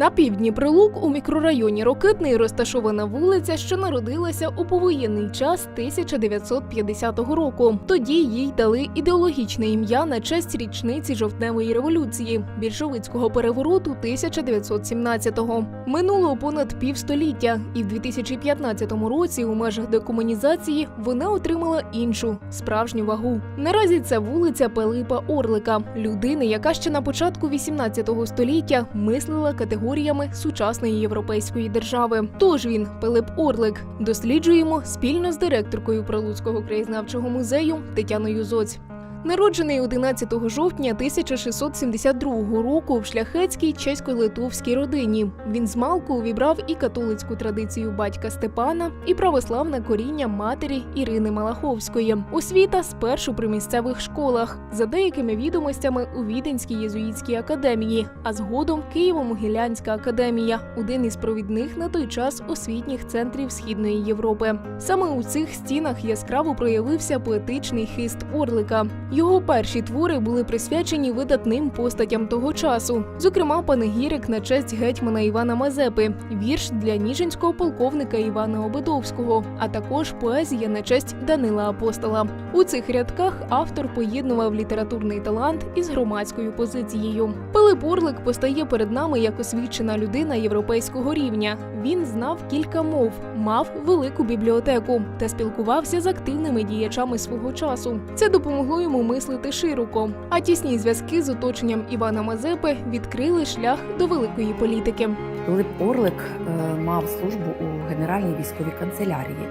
На півдні Прилук у мікрорайоні Рокитний розташована вулиця, що народилася у повоєнний час 1950 року. Тоді їй дали ідеологічне ім'я на честь річниці жовтневої революції більшовицького перевороту 1917-го. Минуло понад півстоліття, і в 2015 році у межах декомунізації вона отримала іншу справжню вагу. Наразі це вулиця Пилипа Орлика, людини, яка ще на початку 18 століття мислила категоріями сучасної європейської держави. Тож він, Пилип Орлик, досліджуємо спільно з директоркою Прилуцького краєзнавчого музею Тетяною Зоць. Народжений 11 жовтня 1672 року в шляхетській чесько-литовській родині. Він змалку увібрав і католицьку традицію батька Степана, і православне коріння матері Ірини Малаховської. Освіта спершу при місцевих школах, за деякими відомостями у Віденській єзуїтській академії, а згодом Києво-Могилянська академія, один із провідних на той час освітніх центрів Східної Європи. Саме у цих стінах яскраво проявився поетичний хист Орлика. Його перші твори були присвячені видатним постатям того часу, зокрема панегірик на честь гетьмана Івана Мазепи, вірш для ніжинського полковника Івана Обидовського, а також поезія на честь Данила Апостола. У цих рядках автор поєднував літературний талант із громадською позицією. Пилип Орлик постає перед нами як освічена людина європейського рівня. Він знав кілька мов, мав велику бібліотеку та спілкувався з активними діячами свого часу. Це допомогло йому мислити широко. А тісні зв'язки з оточенням Івана Мазепи відкрили шлях до великої політики. Пилип Орлик е, мав службу у Генеральній військовій канцелярії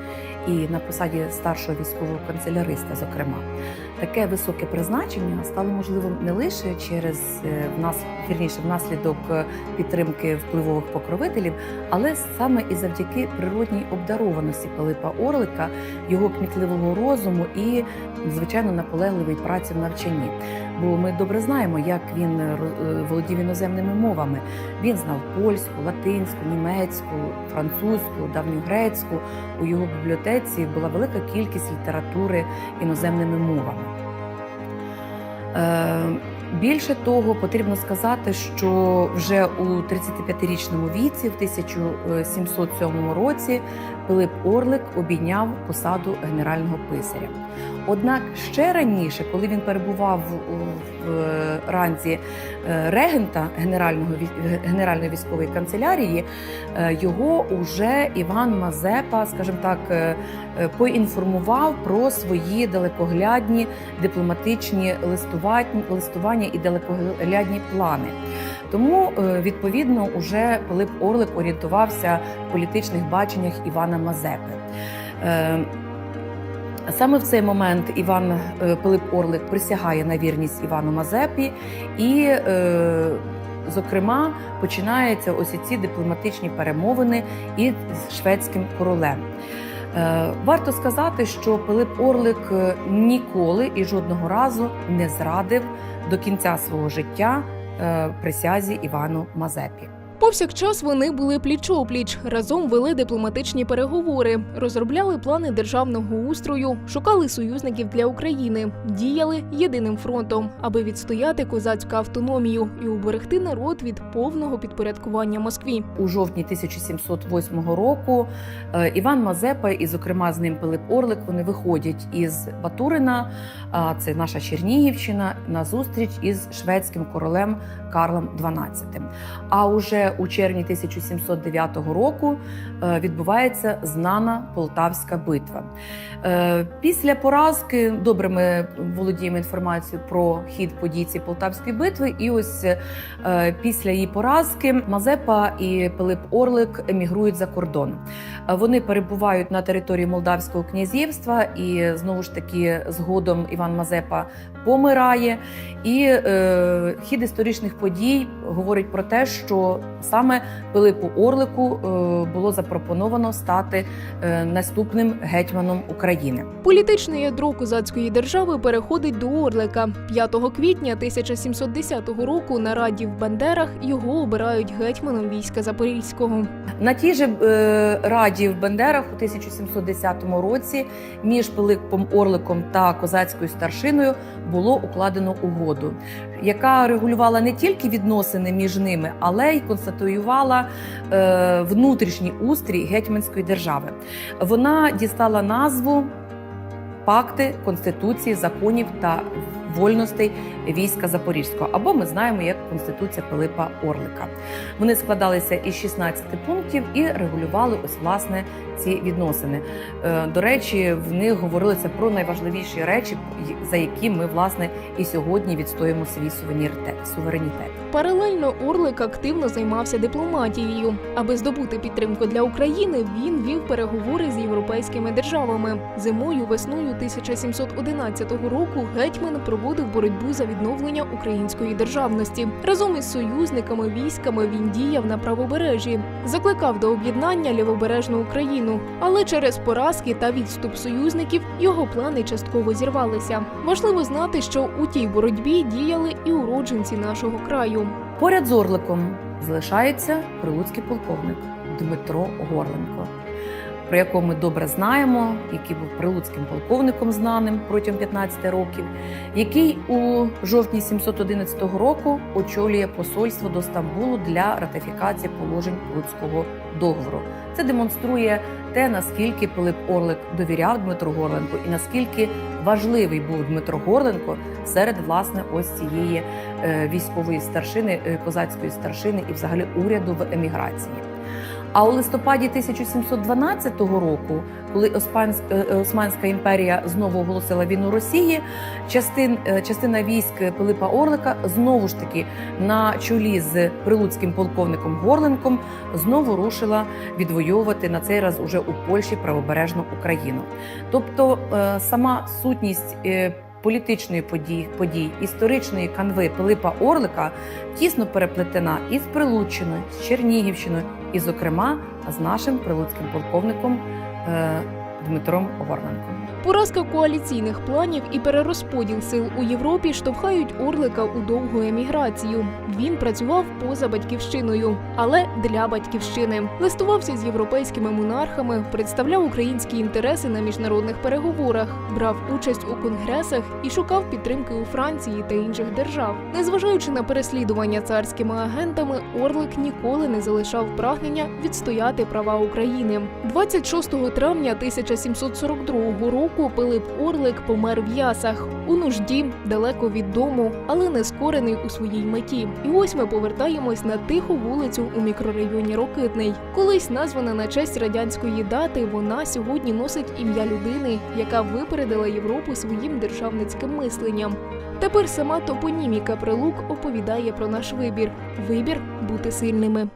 і на посаді старшого військового канцеляриста, зокрема. Таке високе призначення стало можливим не лише через е, нас вірніше внаслідок е, підтримки впливових покровителів, але саме і завдяки природній обдарованості Пилипа Орлика, його кмітливого розуму і, звичайно, наполегливої праці в навчанні. Бо ми добре знаємо, як він е, е, володів іноземними мовами. Він знав польську, латинську, німецьку, французьку, давньогрецьку. У його бібліотеці була велика кількість літератури іноземними мовами. Е, Більше того, потрібно сказати, що вже у 35-річному віці, в 1707 році, Пилип Орлик обійняв посаду генерального писаря. Однак ще раніше, коли він перебував в ранзі е, регента Генерального Генеральної військової канцелярії, е, його уже Іван Мазепа, скажімо так, е, е, поінформував про свої далекоглядні дипломатичні листування і далекоглядні плани. Тому, е, відповідно, уже Пилип Орлик орієнтувався в політичних баченнях Івана Мазепи. Е, Саме в цей момент Іван е, Пилип Орлик присягає на вірність Івану Мазепі, і, зокрема, починаються ось ці дипломатичні перемовини із шведським королем. Варто сказати, що Пилип Орлик ніколи і жодного разу не зрадив до кінця свого життя присязі Івану Мазепі. Повсякчас вони були пліч-опліч, разом вели дипломатичні переговори, розробляли плани державного устрою, шукали союзників для України, діяли єдиним фронтом, аби відстояти козацьку автономію і уберегти народ від повного підпорядкування Москві. у жовтні 1708 року е, Іван Мазепа і, зокрема, з ним Пилип Орлик, вони виходять із Батурина, це наша Чернігівщина, на зустріч із шведським королем Карлом XII. А уже у червні 1709 року е, відбувається знана Полтавська битва. Е, Після поразки добре ми володіємо інформацією про хід подій цієї Полтавської битви, і ось Е, Після її поразки Мазепа і Пилип Орлик емігрують за кордон. Вони перебувають на території Молдавського князівства, і знову ж таки згодом Іван Мазепа помирає. І е, хід історичних подій говорить про те, що саме Пилипу Орлику е, було запропоновано стати е, наступним гетьманом України. Політичне ядро козацької держави переходить до Орлика. 5 квітня 1710 року на раді в Бандерах його обирають гетьманом війська Запорізького. На тій же е, раді в Бендерах у 1710 році між Пилипом Орликом та козацькою старшиною було укладено угоду, яка регулювала не тільки відносини між ними, але й констатувала констатуювала е, внутрішній устрій гетьманської держави. Вона дістала назву пакти Конституції, законів та вольностей війська Запорізького, або ми знаємо як Конституція Пилипа Орлика. Вони складалися із 16 пунктів і регулювали ось власне ці відносини. Е, До речі, в них говорилося про найважливіші речі, за які ми власне і сьогодні відстоїмо свій суверенітет. Паралельно Орлик активно займався дипломатією. Аби здобути підтримку для України, він вів переговори з європейськими державами. Зимою, весною 1711 року гетьман проводив боротьбу за відновлення української державності. Разом із союзниками військами він діяв на правобережжі, закликав до об'єднання лівобережну Україну. Але через поразки та відступ союзників його плани частково зірвалися. Важливо знати, що у тій боротьбі діяли і уродженці нашого краю. Поряд з Орликом залишається прилуцький полковник Дмитро Горленко, про якого ми добре знаємо, який був прилуцьким полковником знаним протягом 15 років, який у жовтні 711 року очолює посольство до Стамбулу для ратифікації положень Прилуцького договору. Це демонструє те, наскільки Пилип Орлик довіряв Дмитру Горленку, і наскільки важливий був Дмитро Горленко серед власне ось цієї е, військової старшини, е, козацької старшини і взагалі уряду в еміграції. А у листопаді 1712 року, коли е, е, Османська імперія знову оголосила війну Росії, частин, е, частина військ Пилипа Орлика знову ж таки на чолі з прилуцьким полковником Горленком знову рушила відвоювати на цей раз уже у Польщі правобережну Україну. Тобто сама сутність. Політичної події, подій, історичної канви Пилипа Орлика тісно переплетена із Прилуччиною, з Чернігівщиною, і, зокрема, з нашим прилуцьким полковником е, Дмитром Горленком. Поразка коаліційних планів і перерозподіл сил у Європі штовхають Орлика у довгу еміграцію. Він працював поза батьківщиною, але для батьківщини. Листувався з європейськими монархами, представляв українські інтереси на міжнародних переговорах, брав участь у конгресах і шукав підтримки у Франції та інших держав. Незважаючи на переслідування царськими агентами, Орлик ніколи не залишав прагнення відстояти права України. 26 травня 1742 року Пилип Орлик помер в Ясах у нужді, далеко від дому, але не скорений у своїй меті. І ось ми повертаємось на тиху вулицю у мікрорайоні Рокитний. Колись названа на честь радянської дати, вона сьогодні носить ім'я людини, яка випередила Європу своїм державницьким мисленням. Тепер сама топоніміка прилук оповідає про наш вибір: вибір бути сильними.